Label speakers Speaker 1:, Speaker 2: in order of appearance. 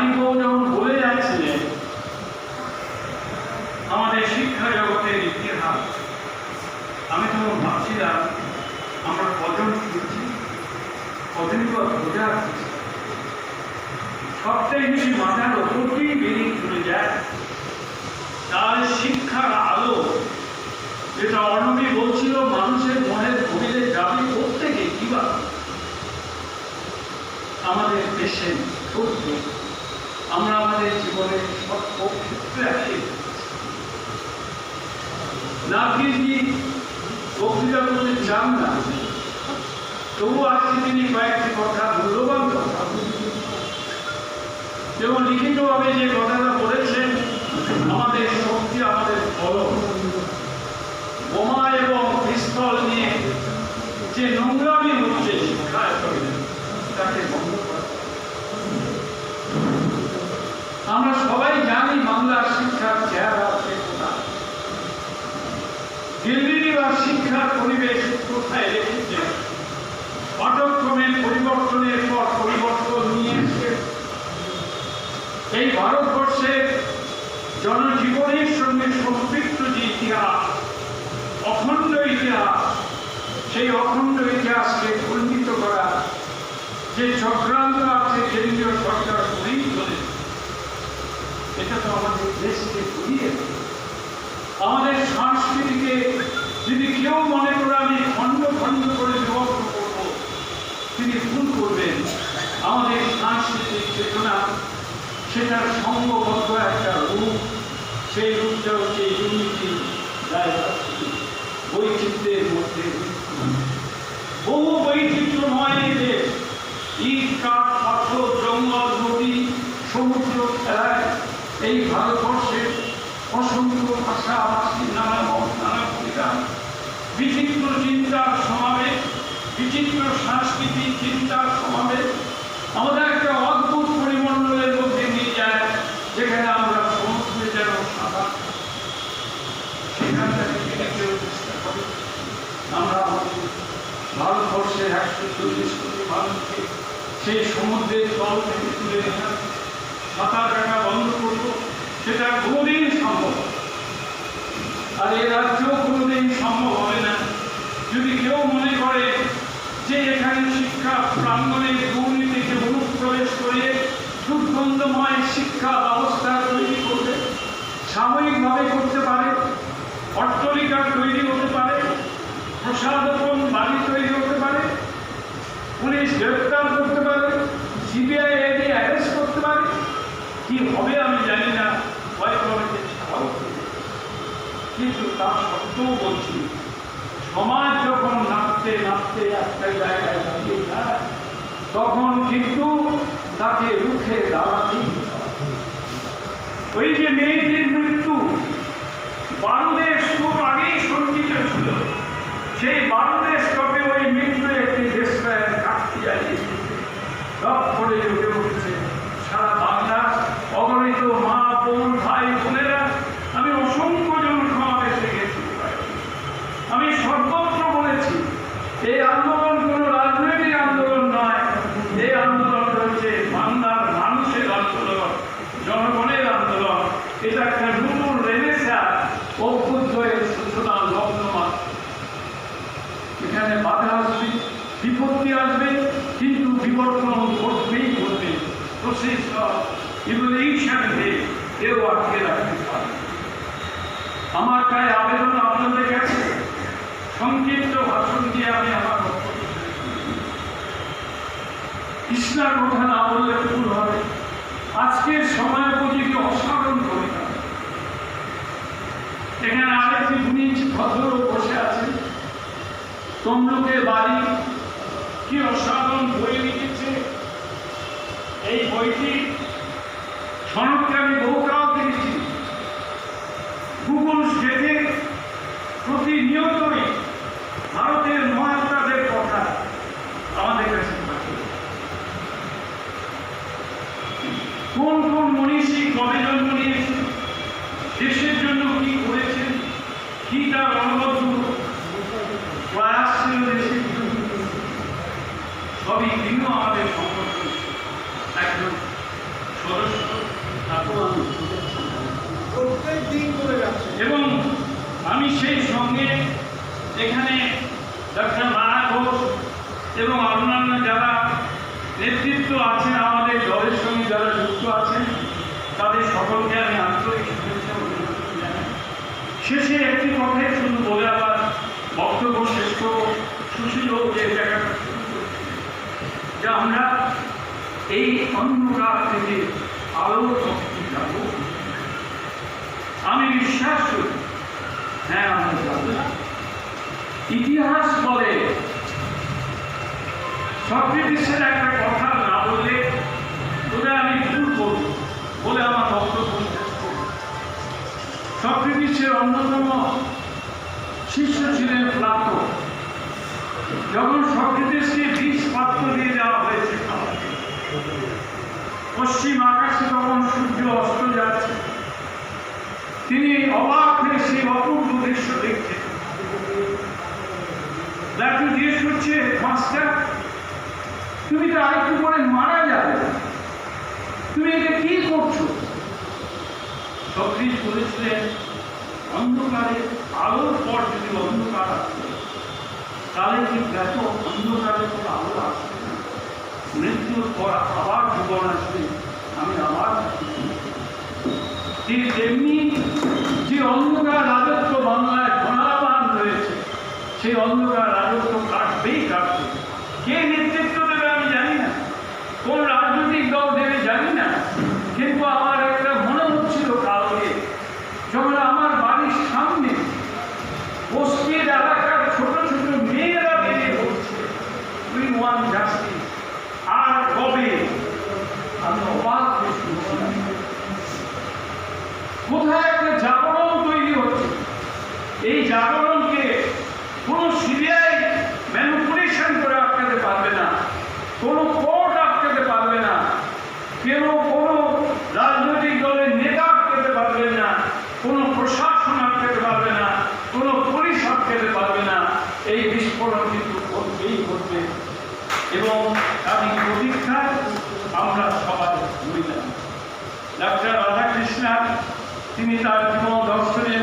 Speaker 1: মানিকবাবু যখন বলে যাচ্ছিলেন আমাদের শিক্ষা জগতের ইতিহাস। আমি তখন ভাবছিলাম, আমরা কজন শুনছি কদিন পর বোঝার সবটাই যদি মাথার ওপর বেরিয়ে চলে যায়। তাহলে শিক্ষার আলো, যেটা অর্ণবী বলছিল, মানুষের মনের গভীরে যাবে প্রত্যেকে, কি বা? আমাদের দেশে সত্য আমরা আমাদের জীবনে বক্তৃতা করতে চান না? তবু আজকে তিনি কয়েকটি কথা মূল্যবান কথা। লিখিতভাবে যে কথাটা বলেছেন, আমাদের শক্তি, আমাদের বোমা এবং পিস্তল নিয়ে যে নোংরামি হচ্ছে শিক্ষায় তাকে বন্ধ করা আমরা সবাই জানি বাংলার শিক্ষার চেহারা আছে কোথায় দিল্লি বা শিক্ষার পরিবেশ কোথায় রেখেছে? পাঠ্যক্রমের পরিবর্তনের পর পরিবর্তন নিয়ে এসে এই ভারতবর্ষের জনজীবনের সঙ্গে সম্পৃক্ত যে ইতিহাস, অখণ্ড ইতিহাস, সেই অখণ্ড ইতিহাসকে খণ্ডিত করা যে চক্রান্ত আছে কেন্দ্রীয় সরকার এটা তো আমাদের দেশকে ঘুরিয়ে আমাদের সংস্কৃতিকে যদি কেউ মনে করে আমি খণ্ড খণ্ড করে বিভক্ত করব, তিনি ভুল করবেন। আমাদের সাংস্কৃতিক চেতনা, সেটার সঙ্গবদ্ধ একটা রূপ, সেই রূপটা হচ্ছে ইউনিটি বৈচিত্র্যের মধ্যে। বহু বৈচিত্র্যময় দেশ এই ভারতবর্ষের অসংখ্য ভাষা ভাষী নানা মত, নানা ভূমিকা। বিচিত্র চিন্তার সমাবেশ, বিচিত্র সাংস্কৃতিক চিন্তার সমাবেশ। আমাদের একটা অদ্ভুত পরিমণ্ডলের মধ্যে নিয়ে যায়, যেখানে আমরা সমুদ্রে যেন করি আমরা ভারতবর্ষের একশো চল্লিশ কোটি মানুষকে সেই সমুদ্রের তল থেকে তুলে নিয়ে সাঁতার কাটা বন্ধ করব। সেটা কোনোদিন সম্ভব। আর এ রাজ্যেও কোনোদিন সম্ভব হবে না। যদি কেউ মনে করে যে এখানে শিক্ষা প্রাঙ্গণে দুর্নীতিকে অনুপ্রবেশ করে দুর্গন্ধময় শিক্ষা ব্যবস্থা তৈরি করবে, সাময়িকভাবে করতে পারে অট্টলিকা তৈরি হতে পারে প্রসাদপন বাড়ি তৈরি হতে পারে, পুলিশ গ্রেপ্তার করতে পারে, সিবিআই এডি অ্যারেস্ট করতে পারে কি হবে আমি জানি না। কিন্তু তা সত্ত্বেও বলছি, সমাজ যখন নাচতে নাচতে একটা জায়গায় দাঁড়িয়ে যায় তখন কিন্তু তাকে রুখে দাঁড়াতেই ওই যে মেয়েটির মৃত্যু, বারুদের সুর আগেই সঞ্চিত ছিল। সেই বারুদের স্টপে ওই মৃত্যু একটি দেশপ্রায় ঘাটতি জ্বালিয়ে রব করে উঠে উঠছে সারা বাংলা অগণিত মা বোন ভাই বোনেরা আমি অসংখ্য জন সমাবেশে গেছি আমি সর্বত্র বলেছি এই আন্দোলন কোনো রাজনৈতিক আন্দোলন নয় এই আন্দোলন হচ্ছে বাংলার মানুষের আন্দোলন জনগণের আন্দোলন। এটা একটা নতুন রেনেসা অভ্যুদয়ের সূচনা লগ্ন এখানে বাধা আসবে, বিপত্তি আসবে, কিন্তু বিবর্তন ঘটবেই ঘটবে। প্রসেস ইভলিউশনকে কেউ আটকে রাখতে পারে আমার তাই আবেদন আপনাদের কাছে। সংক্ষিপ্ত ভাষণ দিয়ে আমি আমার বক্তব্য কৃষ্ণার কথা না বললে ভুল হবে। আজকের সময় উপযোগী অসাধারণ কবিতা এখানে আরেকটি উনি ভদ্র বসে আছেন তমলুকের বাড়ি কি অসাধারণ বই লিখেছে। এই বইটি সনদকে আমি বহুকাল দেখেছি। গুগল স্টেটে প্রতিনিয়তই ভারতের মহাত্মাদের কথা আমাদের কাছে পাঠিয়ে দেয়। কোন কোন মনীষী কবে জন্ম নিয়েছে দেশের জন্য কি করেছেন কি তার অনবদ্য প্রয়াস ছিল দেশের জন্য অনেক দিনও আমাদের সংগঠন একজন সদস্য
Speaker 2: প্রত্যেক দিন করে যাচ্ছে।
Speaker 1: এবং আমি সেই সঙ্গে এখানে ডক্টর মায়া ঘোষ এবং অন্যান্য যারা নেতৃত্ব আছেন আমাদের দলের সঙ্গে যারা যুক্ত আছেন তাদের সকলকে আমি আন্তরিক শেষে একটি কথাই শুধু বলে আবার বক্তব্য শেষ করব সুশীল যে আমরা এই অন্ধকার থেকে আলোর যাব আমি বিশ্বাস করি হ্যাঁ আমরা যাব ইতিহাস বলে সক্রেটিসের একটা কথা না বললে ওটা আমি ভুল করব বলে আমার বক্তব্য। সক্রেটিসের অন্যতম শিষ্য ছিলেন প্লাটো। যখন সক্রেটিসকে বিষ পাত্র দিয়ে দেওয়া হয়েছে, পশ্চিম আকাশে তখন সূর্য অস্ত যাচ্ছে। তিনি অবাক হয়ে সেই অপূর্ব দৃশ্য দেখছেন। লাটু জিজ্ঞেস করছে, মাস্টার, তুমি তো আরেকটু পরে মারা যাবে। তুমি এটা কি করছ? সক্রিয় বলেছিলেন অন্ধকারে আলোর পর যদি অন্ধকার আসবে তাহলে কি দেখো অন্ধকারে তো আলো আসবে মৃত্যুর পর আবার জীবন আসবে, আমি আবার ঠিক তেমনি যে অন্ধকার রাজত্ব বাংলায় ঘনাবান রয়েছে, সেই অন্ধকার রাজত্ব কাটবেই কাটবে। কে নেতৃত্ব দেবে আমি জানি না। কোন রাজনৈতিক দল দেবে জানি না কিন্তু আমার একটা মনে হচ্ছিল কালকে যখন আমার বাড়ির সামনে বস্তির এলাকার ছোট ছোট মেয়েরা বেরিয়ে পড়ছে উই ওয়ান জাস্টিস আর কবে আমি অবাক হয়ে শুনছিলাম কোথায় একটা জাগরণ তৈরি হচ্ছে এই জাগরণকে কোনো সিবিআই ম্যানুপুলেশন করে পারবে না, কোনো কোর্ট পারবে না, কেন কোনো রাজনৈতিক দলের নেতা না, কোনো প্রশাসন পারবে না, কোনো পুলিশ পারবে না, এই বিস্ফোরণ কিন্তু ঘটবেই ঘটবে। এবং আমি প্রতীক্ষায় আমরা সবাই ডাক্তার রাধাকৃষ্ণান তিনি তার জীবন দর্শনের